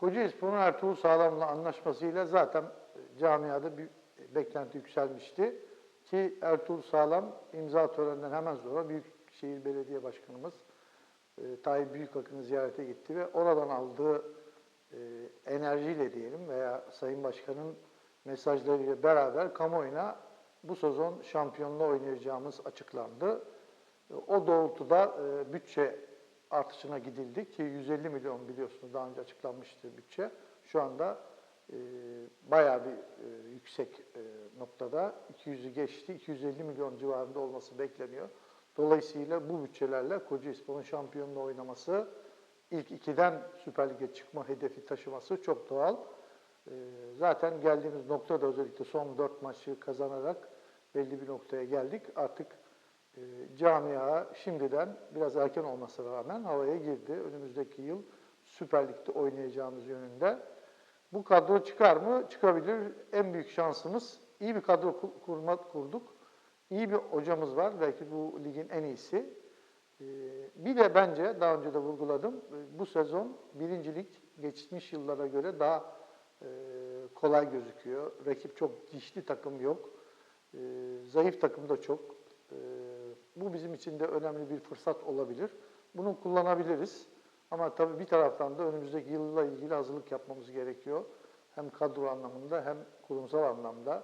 Kocaelispor'un Ertuğrul Sağlam'la anlaşmasıyla zaten camiada bir beklenti yükselmişti. Ki Ertuğrul Sağlam imza töreninden hemen sonra Büyükşehir Belediye Başkanımız e, Tayyip Büyükakın'ı ziyarete gitti ve oradan aldığı e, enerjiyle diyelim veya Sayın Başkan'ın mesajlarıyla beraber kamuoyuna bu sezon şampiyonluğu oynayacağımız açıklandı. E, O doğrultuda e, bütçe artışına gidildi ki 150 milyon biliyorsunuz daha önce açıklanmıştı bütçe. Şu anda e, bayağı bir e, yüksek e, noktada 200'ü geçti. 250 milyon civarında olması bekleniyor. Dolayısıyla bu bütçelerle Kocaelispor'un şampiyonluğu oynaması, ilk ikiden Süper Lig'e çıkma hedefi taşıması çok doğal. E, zaten geldiğimiz noktada özellikle son dört maçı kazanarak belli bir noktaya geldik. Artık camia şimdiden biraz erken olmasına rağmen havaya girdi. Önümüzdeki yıl Süper Lig'de oynayacağımız yönünde. Bu kadro çıkar mı? Çıkabilir. En büyük şansımız iyi bir kadro ku- kurma, kurduk. İyi bir hocamız var. Belki bu ligin en iyisi. Ee, Bir de bence daha önce de vurguladım. e, Bu sezon birincilik geçmiş yıllara göre daha e, kolay gözüküyor. Rakip çok dişli takım yok. Zayıf takım da çok. E, Bu bizim için de önemli bir fırsat olabilir. Bunu kullanabiliriz. Ama tabii bir taraftan da önümüzdeki yılla ilgili hazırlık yapmamız gerekiyor. Hem kadro anlamında hem kurumsal anlamda,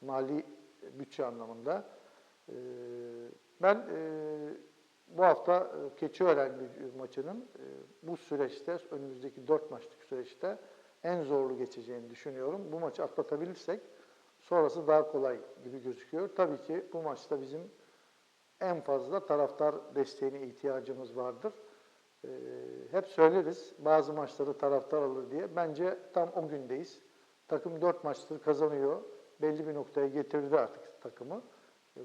mali bütçe anlamında. Ee, Ben e, bu hafta e, Keçiören maçının e, bu süreçte, önümüzdeki dört maçlık süreçte en zorlu geçeceğini düşünüyorum. Bu maçı atlatabilirsek sonrası daha kolay gibi gözüküyor. Tabii ki bu maçta bizim en fazla taraftar desteğine ihtiyacımız vardır. Ee, hep söyleriz bazı maçları taraftar alır diye. Bence tam o gündeyiz. Takım dört maçtır kazanıyor. Belli bir noktaya getirdi artık takımı. e,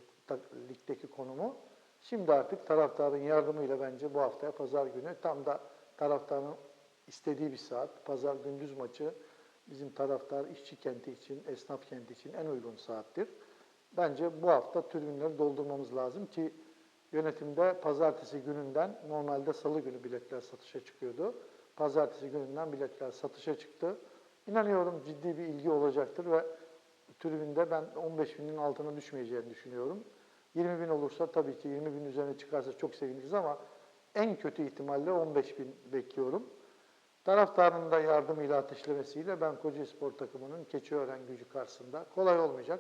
Ligdeki konumu. Şimdi artık taraftarın yardımıyla bence bu haftaya pazar günü tam da taraftarın istediği bir saat. Pazar gündüz maçı bizim taraftar işçi kenti için, esnaf kenti için en uygun saattir. Bence bu hafta tribünleri doldurmamız lazım ki Yönetimde pazartesi gününden, normalde salı günü biletler satışa çıkıyordu. Pazartesi gününden biletler satışa çıktı. İnanıyorum ciddi bir ilgi olacaktır ve tribünde ben 15 binin altına düşmeyeceğini düşünüyorum. 20 bin olursa tabii ki 20 bin üzerine çıkarsa çok seviniriz ama en kötü ihtimalle 15 bin bekliyorum. Taraftarın da yardımıyla ateşlemesiyle ben Kocaelispor takımının Keçiören gücü karşısında kolay olmayacak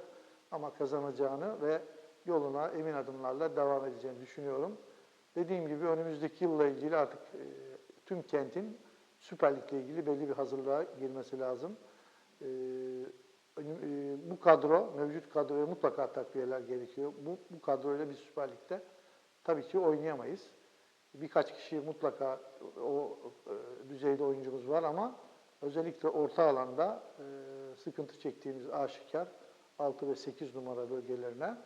ama kazanacağını ve yoluna emin adımlarla devam edeceğini düşünüyorum. Dediğim gibi önümüzdeki yılla ilgili artık e, tüm kentin Süper Lig'le ilgili belli bir hazırlığa girmesi lazım. E, e, bu kadro, mevcut kadroya mutlaka takviyeler gerekiyor. Bu, bu kadroyla biz Süper Lig'de tabii ki oynayamayız. Birkaç kişi mutlaka o düzeyde oyuncumuz var ama özellikle orta alanda sıkıntı çektiğimiz aşikar 6 ve 8 numara bölgelerine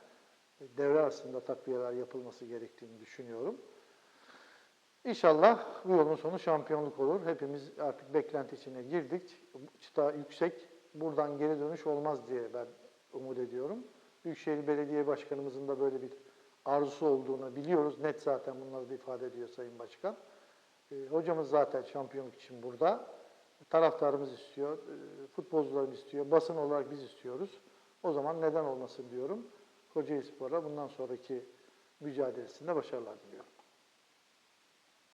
devre arasında takviyeler yapılması gerektiğini düşünüyorum. İnşallah bu yolun sonu şampiyonluk olur. Hepimiz artık beklenti içine girdik. Çıta yüksek. Buradan geri dönüş olmaz diye ben umut ediyorum. Büyükşehir Belediye Başkanımızın da böyle bir arzusu olduğunu biliyoruz. Net zaten bunları da ifade ediyor Sayın Başkan. E, hocamız zaten şampiyonluk için burada. Taraftarımız istiyor, e, futbolcularımız istiyor, basın olarak biz istiyoruz. O zaman neden olmasın diyorum. Kocaeli Spor'a bundan sonraki mücadelesinde başarılar diliyorum.